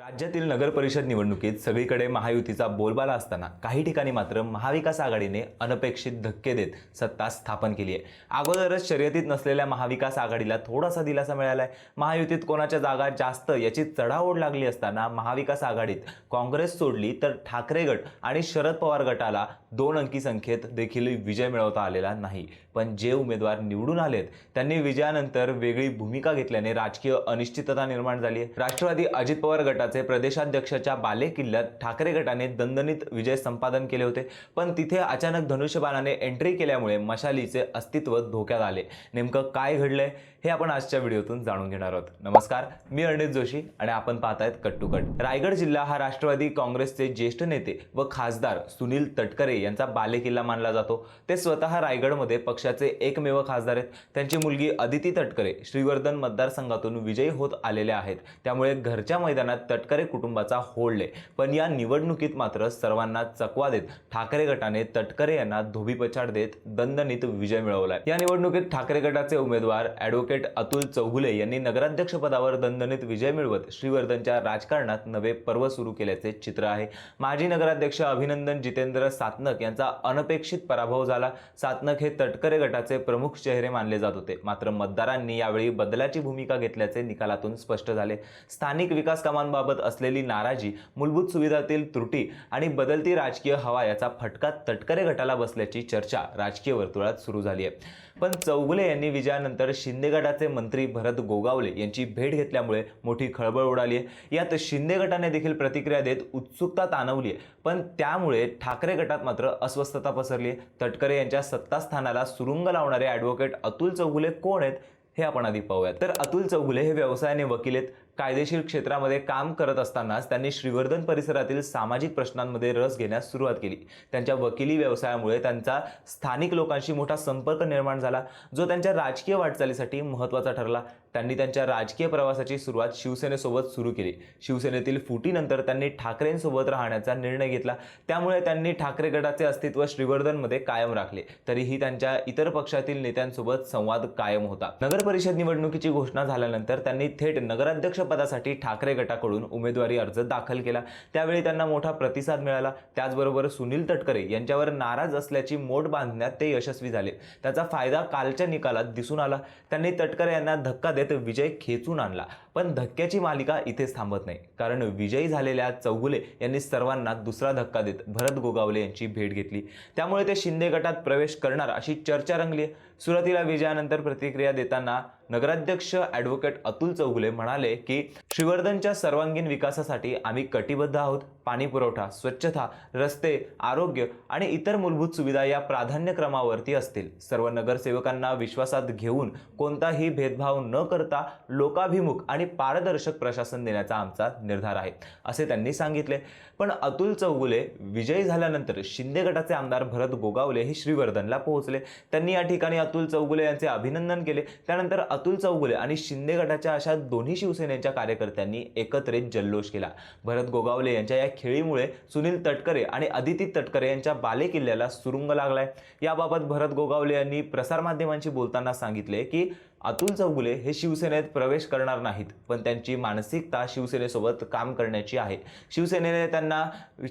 राज्यातील नगरपरिषद निवडणुकीत सगळीकडे महायुतीचा बोलबाला असताना काही ठिकाणी मात्र महाविकास आघाडीने अनपेक्षित धक्के देत सत्ता स्थापन केली आहे. अगोदरच शर्यतीत नसलेल्या महाविकास आघाडीला थोडासा दिलासा मिळाला आहे महायुतीत कोणाच्या जागा जास्त याची चढाओढ लागली असताना महाविकास आघाडीत काँग्रेस सोडली तर ठाकरे गट आणि शरद पवार गटाला दोन अंकी संख्येत देखील विजय मिळवता आलेला नाही. पण जे उमेदवार निवडून आलेत त्यांनी विजयानंतर वेगळी भूमिका घेतल्याने राजकीय अनिश्चितता निर्माण झाली राष्ट्रवादी अजित पवार गटात गटाचे प्रदेशाध्यक्षाच्या बाले किल्ल्यात ठाकरे गटाने दणदणीत विजय संपादन केले होते. पण तिथे अचानक धनुष्यबाणाने एंट्री केल्यामुळे मशालीचे अस्तित्व धोक्यात आले. नेमकं काय घडलंय हे आपण आजच्या व्हिडिओतून जाणून घेणार आहोत. नमस्कार मी अर्णित जोशी आणि आपण पाहतायत कट टू कट. रायगड जिल्हा हा राष्ट्रवादी काँग्रेसचे ज्येष्ठ नेते व खासदार सुनील तटकरे यांचा बालेकिल्ला मानला जातो. ते स्वतः रायगडमध्ये पक्षाचे एकमेव खासदार आहेत. त्यांची मुलगी अदिती तटकरे श्रीवर्धन मतदारसंघातून विजयी होत आलेल्या आहेत. त्यामुळे घरच्या मैदानात तटकरे कुटुंबाचा होल्ड आहे पण या निवडणुकीत मात्र सर्वांना चकवा देत ठाकरे गटाने तटकरे यांना धोबीपछाड देत दणदणीत विजय मिळवलाय. या निवडणुकीत ठाकरे गटाचे उमेदवार ॲडव्होकेट अतुल चौगुले यांनी नगराध्यक्ष पदावर दणदणीत विजय मिळवत श्रीवर्धनच्या राजकारणात नवे पर्व सुरू केल्याचे चित्र आहे. माजी नगराध्यक्ष अभिनंदन जितेंद्र सातनक यांचा अनपेक्षित पराभव झाला. सातनक हे तटकरे गटाचे प्रमुख चेहरे मानले जात होते. मात्र मतदारांनी यावेळी बदलाची भूमिका घेतल्याचे निकालातून स्पष्ट झाले. स्थानिक विकास कामांबाबत असलेली नाराजी मूलभूत सुविधातील त्रुटी आणि बदलती राजकीय हवा याचा फटका तटकरे गटाला बसल्याची चर्चा राजकीय वर्तुळात सुरू झाली आहे. पण चौगुले यांनी विजयानंतर शिंदे गटाचे मंत्री भरत गोगावले यांची भेट घेतल्यामुळे मोठी खळबळ उडाली आहे. यात शिंदे गटाने देखील प्रतिक्रिया देत उत्सुकता ताणवली आहे. पण त्यामुळे ठाकरे गटात मात्र अस्वस्थता पसरली तटकरे यांच्या सत्तास्थानाला सुरुंग लावणारे ॲडव्होकेट अतुल चौगुले कोण आहेत हे आपण आधी पाहूयात. तर अतुल चौगुले हे व्यवसायाने वकील आहेत. कायदेशीर क्षेत्रामध्ये काम करत असतानाच त्यांनी श्रीवर्धन परिसरातील सामाजिक प्रश्नांमध्ये रस घेण्यास सुरुवात केली. त्यांच्या वकिली व्यवसायामुळे त्यांचा स्थानिक लोकांशी मोठा संपर्क निर्माण झाला जो त्यांच्या राजकीय वाटचालीसाठी महत्त्वाचा ठरला. त्यांनी त्यांच्या राजकीय प्रवासाची सुरुवात शिवसेनेसोबत सुरू केली. शिवसेनेतील फुटीनंतर त्यांनी ठाकरेंसोबत राहण्याचा निर्णय घेतला. त्यामुळे त्यांनी ठाकरे गटाचे अस्तित्व श्रीवर्धनमध्ये कायम राखले. तरीही त्यांच्या इतर पक्षातील नेत्यांसोबत संवाद कायम होता. नगर परिषद निवडणुकीची घोषणा झाल्यानंतर त्यांनी थेट नगराध्यक्ष पदासाठी ठाकरे गटाकडून उमेदवारी अर्ज दाखल केला. त्यावेळी त्यांना मोठा प्रतिसाद मिळाला. त्याचबरोबर सुनील तटकरे यांच्यावर नाराज असल्याची मोठ बांधण्यात ते यशस्वी झाले. त्याचा फायदा कालच्या निकालात दिसून आला. त्यांनी तटकरे यांना धक्का देत विजय खेचून आणला. पण धक्क्याची मालिका इथेच थांबत नाही. कारण विजयी झालेल्या चौगुले यांनी सर्वांना दुसरा धक्का देत भरत गोगावले यांची भेट घेतली. त्यामुळे ते शिंदे गटात प्रवेश करणार अशी चर्चा रंगली आहे. सुरुवातीला विजयानंतर प्रतिक्रिया देताना नगराध्यक्ष ॲडव्होकेट अतुल चौगुले म्हणाले की श्रीवर्धनच्या सर्वांगीण विकासासाठी आम्ही कटिबद्ध आहोत. पाणी पुरवठा स्वच्छता रस्ते आरोग्य आणि इतर मूलभूत सुविधा या प्राधान्यक्रमावरती असतील. सर्व नगरसेवकांना विश्वासात घेऊन कोणताही भेदभाव न करता लोकाभिमुख आणि पारदर्शक प्रशासन देण्याचा आमचा निर्धार आहे असे त्यांनी सांगितले. पण अतुल चौगुले विजयी झाल्यानंतर शिंदे गटाचे आमदार भरत गोगावले हे श्रीवर्धनला पोहोचले. त्यांनी या ठिकाणी अतुल चौगुले यांचे अभिनंदन केले. त्यानंतर अतुल चौगुले आणि शिंदे गटाच्या अशा दोन्ही शिवसेनेच्या कार्यकर्त्यांनी एकत्रित जल्लोष केला. भरत गोगावले यांच्या या खेळीमुळे सुनील तटकरे आणि अदिती तटकरे यांच्या बालेकिल्ल्याला सुरुंग लागलाय. याबाबत भरत गोगावले यांनी प्रसारमाध्यमांशी बोलताना सांगितले की अतुल चौगुले हे शिवसेनेत प्रवेश करणार नाहीत पण त्यांची मानसिकता शिवसेनेसोबत काम करण्याची आहे. शिवसेनेने त्यांना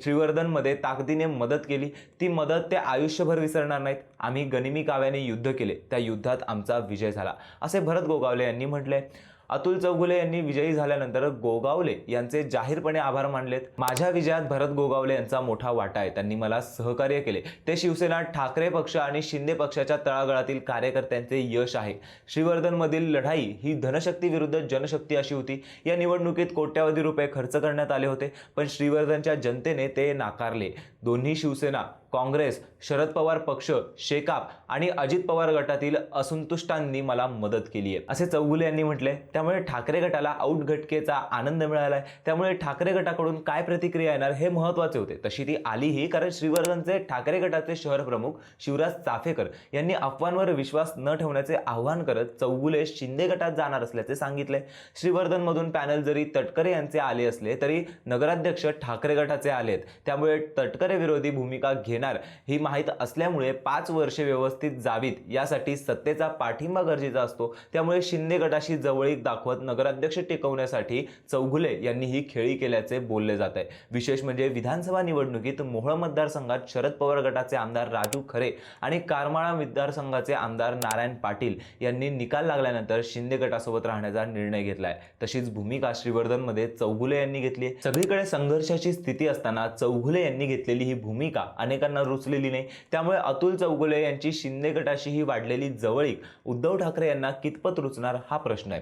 श्रीवर्धनमध्ये ताकदीने मदत केली. ती मदत ते आयुष्यभर विसरणार नाहीत. आम्ही गनिमी काव्याने युद्ध केले. त्या युद्धात आमचा विजय झाला. असे भरत गोगावले यांनी म्हटले. अतुल चौगुले यांनी विजयी झाल्यानंतर गोगावले यांचे जाहीरपणे आभार मानलेत. माझ्या विजयात भरत गोगावले यांचा मोठा वाटा आहे. त्यांनी मला सहकार्य केले. ते शिवसेना ठाकरे पक्ष आणि शिंदे पक्षाच्या तळागळातील कार्यकर्त्यांचे यश आहे. श्रीवर्धनमधील लढाई ही धनशक्ती विरुद्ध जनशक्ती अशी होती. या निवडणुकीत कोट्यावधी रुपये खर्च करण्यात आले होते पण श्रीवर्धनच्या जनतेने ते नाकारले. दोन्ही शिवसेना काँग्रेस शरद पवार पक्ष शेकाप आणि अजित पवार गटातील असंतुष्टांनी मला मदत केली आहे असे चौगुले यांनी म्हटले त्यामुळे ठाकरे गटाला आउट घटकेचा आनंद मिळाला आहे त्यामुळे ठाकरे गटाकडून काय प्रतिक्रिया येणार हे महत्त्वाचे होते. तशी ती आलीही कारण श्रीवर्धनचे ठाकरे गटाचे शहर प्रमुख शिवराज चाफेकर यांनी अफवांवर विश्वास न ठेवण्याचे आवाहन करत चौगुले शिंदे गटात जाणार असल्याचे सांगितले. श्रीवर्धनमधून पॅनल जरी तटकरे यांचे आले असले तरी नगराध्यक्ष ठाकरे गटाचे आलेत. त्यामुळे तटकरे विरोधी भूमिका घेणार घेणार ही माहीत असल्यामुळे पाच वर्षे व्यवस्थित जावीत यासाठी सत्तेचा पाठिंबा गरजेचा असतो. त्यामुळे शिंदे गटाशी जवळीक दाखवत नगराध्यक्ष टिकवण्यासाठी चौघुले यांनी ही खेळी केल्याचे बोलले जात आहे. विशेष म्हणजे विधानसभा निवडणुकीत मोहळ मतदारसंघात शरद पवार गटाचे आमदार राजू खरे आणि कारमाळा मतदारसंघाचे आमदार नारायण पाटील यांनी निकाल लागल्यानंतर शिंदे गटासोबत राहण्याचा निर्णय घेतलाय. तशीच भूमिका श्रीवर्धनमध्ये चौगुले यांनी घेतली आहे. सगळीकडे संघर्षाची स्थिती असताना चौघुले यांनी घेतलेली ही भूमिका अनेकांना रुचलेली नाही. त्यामुळे अतुल चौगुले यांची शिंदे गटाशी ही वाढलेली जवळीक. उद्धव ठाकरे यांना कितपत रुचणार हा प्रश्न आहे.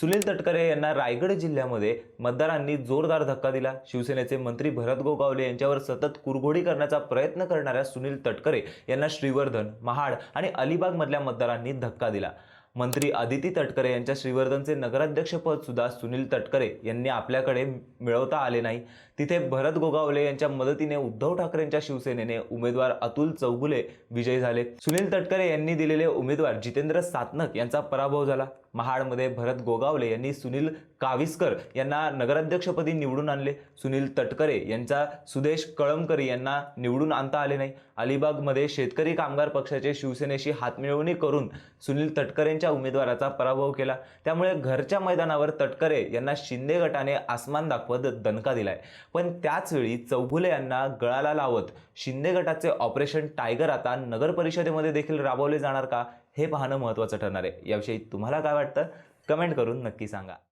सुनील तटकरे यांना रायगड जिल्ह्यामध्ये मतदारांनी जोरदार धक्का दिला. शिवसेनेचे मंत्री भरत गोगावले यांच्यावर सतत कुरघोडी करण्याचा प्रयत्न करणाऱ्या सुनील तटकरे यांना श्रीवर्धन महाड आणि अलिबागमधल्या मतदारांनी धक्का दिला. मंत्री अदिती तटकरे यांच्या श्रीवर्धनचे नगराध्यक्षपद सुद्धा सुनील तटकरे यांनी आपल्याकडे मिळवता आले नाही. तिथे भरत गोगावले यांच्या मदतीने उद्धव ठाकरेंच्या शिवसेनेने उमेदवार अतुल चौगुले विजयी झाले. सुनील तटकरे यांनी दिलेले उमेदवार जितेंद्र सातनक यांचा पराभव झाला. महाडमध्ये भरत गोगावले यांनी सुनील काविस्कर यांना नगराध्यक्षपदी निवडून आणले. सुनील तटकरे यांचा सुदेश कळमकरी यांना निवडून आणता आले नाही. अलिबागमध्ये शेतकरी कामगार पक्षाचे शिवसेनेशी हातमिळवणी करून सुनील तटकरेंच्या उमेदवाराचा पराभव केला. त्यामुळे घरच्या मैदानावर तटकरे यांना शिंदे गटाने आसमान दाखवत दणका दिलाय. पण त्याचवेळी चौगुले यांना गळाला लावत शिंदे गटाचे ऑपरेशन टायगर आता नगर परिषदेमध्ये देखील राबवले जाणार का? हे पाहणं महत्त्वाचं ठरणार आहे. याविषयी तुम्हाला काय वाटतं? कमेंट करून नक्की सांगा.